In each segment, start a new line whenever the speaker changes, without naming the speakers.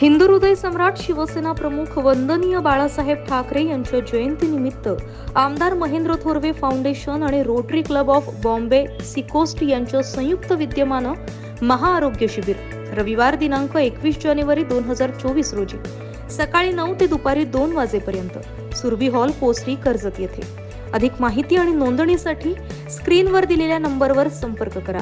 हिंदू हृदय सम्राट शिवसेना प्रमुख वंदनीय बाळासाहेब ठाकरे यांच्या जयंतीनिमित्त आमदार महेंद्र थोरवे फाउंडेशन आणि Rotary Club of Bombay Seacoast यांच्या संयुक्त विद्यमानं महाआरोग्य शिबिर रविवार दिनांक एकवीस जानेवारी दोन हजार चोवीस रोजी सकाळी नऊ ते दुपारी दोन वाजेपर्यंत. सुरभी हॉल पोस्टी कर्जत येथे. अधिक माहिती आणि नोंदणीसाठी स्क्रीनवर दिलेल्या नंबरवर संपर्क करा.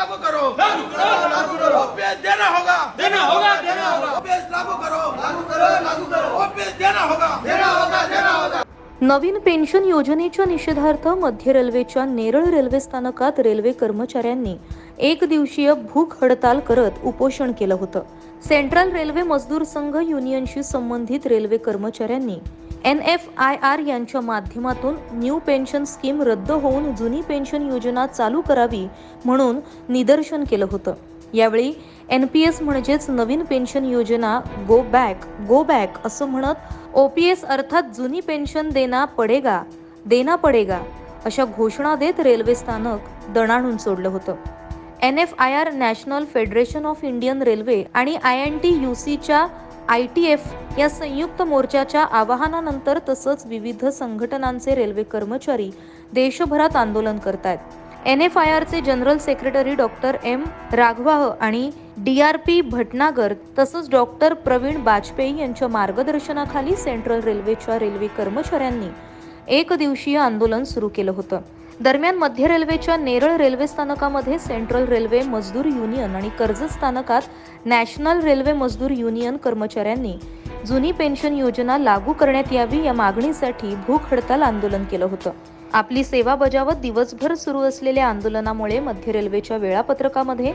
लागू करो।
लागू करो।
लागू करो। ओपीएस देना होगा।
देना होगा देना होगा।
ओपीएस लागू करो। लागू करो लागू करो। ओपीएस देना होगा। देना होगा देना होगा।
नवीन पेन्शन योजनेच्या निषेधार्थ मध्य रेल्वेच्या नेरळ रेल्वे स्थानकात रेल्वे कर्मचाऱ्यांनी एक दिवसीय भूक हडताल करत उपोषण केलं होतं. सेंट्रल रेल्वे मजदूर संघ युनियनशी संबंधित रेल्वे कर्मचाऱ्यांनी एन एफ आय आर यांच्या माध्यमातून न्यू पेन्शन स्कीम रद्द होऊन जुनी पेन्शन योजना चालू करावी म्हणून निदर्शन केलं होतं. यावेळी एन पी एस म्हणजेच नवीन पेन्शन योजना गो बॅक गो बॅक असं म्हणत ओ पी एस अर्थात जुनी पेन्शन देना पडेगा देना पडेगा अशा घोषणा देत रेल्वे स्थानक दणाणून सोडलं होतं. N F I R National Federation of Indian Railway आणि आय एन टी यू सीच्या आय टी एफ या संयुक्त मोर्चाच्या आवाहनानंतर तसंच विविध संघटनांचे रेल्वे कर्मचारी देशभरात आंदोलन करत आहेत N F I आरचे general secretary doctor M Raghavaiah आणि डी आर पी भटनागर तसंच डॉक्टर प्रवीण बाजपेयी यांच्या मार्गदर्शनाखाली सेंट्रल रेल्वेच्या रेल्वे कर्मचाऱ्यांनी एक दिवसीय आंदोलन सुरू केलं होतं. दरम्यान मध्य रेल्वेच्या नेरळ रेल्वे स्थानकामध्ये सेंट्रल रेल्वे मजदूर युनियन आणि कर्जत स्थानकात नॅशनल रेल्वे मजदूर युनियन कर्मचाऱ्यांनी जुनी पेन्शन योजना लागू करण्यात यावी या मागणीसाठी भूक हडताल आंदोलन केलं होतं. आपली सेवा बजावत दिवसभर सुरू असलेल्या आंदोलनामुळे मध्य रेल्वेच्या वेळापत्रकामध्ये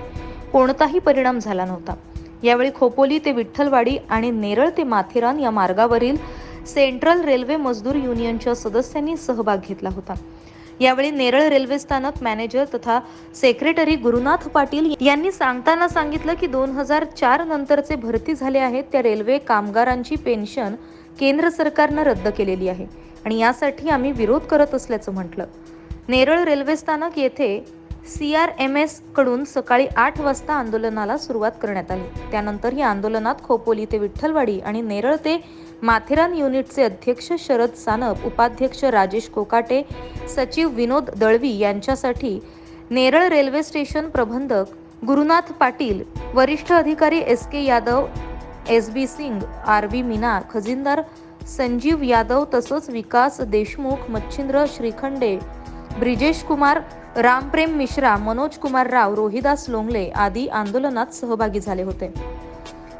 कोणताही परिणाम झाला नव्हता. यावेळी खोपोली ते विठ्ठलवाडी आणि नेरळ ते माथेरान या मार्गावरील सेंट्रल रेल्वे मजदूर युनियनच्या सदस्यांनी सहभाग घेतला होता. यावेळी नेरळ रेल्वे स्थानक मॅनेजर तथा सेक्रेटरी गुरुनाथ पाटील यांनी सांगताना सांगितलं की दोन हजार चार नंतरचे भरती झाले आहेत त्या रेल्वे कामगारांची पेन्शन केंद्र सरकारनं रद्द केलेली आहे आणि यासाठी आम्ही विरोध करत असल्याचं म्हटलं. नेरळ रेल्वे स्थानक येथे सी आर एम एसकडून सकाळी आठ वाजता आंदोलनाला सुरुवात करण्यात आली. त्यानंतर या आंदोलनात खोपोली ते विठ्ठलवाडी आणि नेरळ ते माथेरान युनिटचे अध्यक्ष शरद सानप उपाध्यक्ष राजेश कोकाटे सचिव विनोद दळवी यांच्यासाठी नेरळ रेल्वे स्टेशन प्रबंधक गुरुनाथ पाटील वरिष्ठ अधिकारी S K Yadav S B Singh R B Meena खजिनदार Sanjeev Yadav तसंच विकास देशमुख मच्छिंद्र श्रीखंडे ब्रिजेश कुमार रामप्रेम मिश्रा मनोज कुमार राव रोहिदास लोंगले आदी आंदोलनात सहभागी झाले होते.